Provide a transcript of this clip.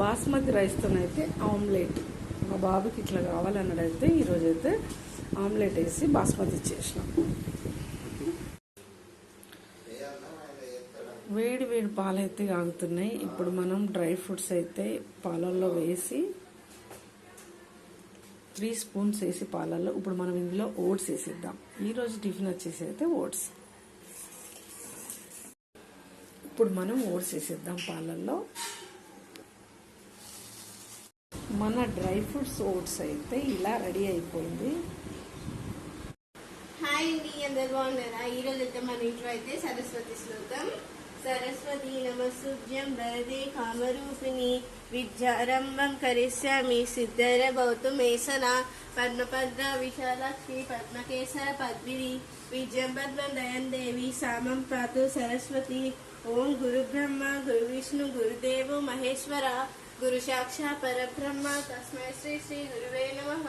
Basmati రైస్తోనైతే omelette. మా బాబుకి ఇట్లా కావాలన్నాడైతే ఈరోజైతే ఆమ్లెట్ వేసి బాస్మతి ఇచ్చేసినాం వేడి వేడి పాలు అయితే కాగుతున్నాయి ఇప్పుడు మనం డ్రై ఫ్రూట్స్ అయితే పాలల్లో వేసి త్రీ స్పూన్స్ వేసి పాలల్లో ఇప్పుడు మనం ఇందులో ఓట్స్ వేసేద్దాం. ఈరోజు టిఫిన్ వచ్చేసి అయితే ఓట్స్. ఇప్పుడు మనం ఓట్స్ వేసేద్దాం పాలల్లో. మన డ్రై ఫ్రూట్స్ ఓట్స్ అయితే ఇలా రెడీ అయిపోయింది. హాయ్ అండి అందరు బాగున్నారా? ఈ రోజు అయితే మన ఇంట్లో అయితే సరస్వతి శ్లోకం. సరస్వతి నమస్తుభ్యం వరదే కామరూపిణి విద్యారంభం కరిష్యామి సిద్ధర భవతు మేసన పద్మపద్ర విశాలాక్షి పద్మకేసర పద్మిని విజయం పద్మం దయం దేవి సామం పాతు సరస్వతి. ఓం గురు బ్రహ్మ గురు విష్ణు గురుదేవు మహేశ్వర. గురు సాక్షా పరబ్రహ్మ తస్మై శ్రీ శ్రీ గురువే నమః.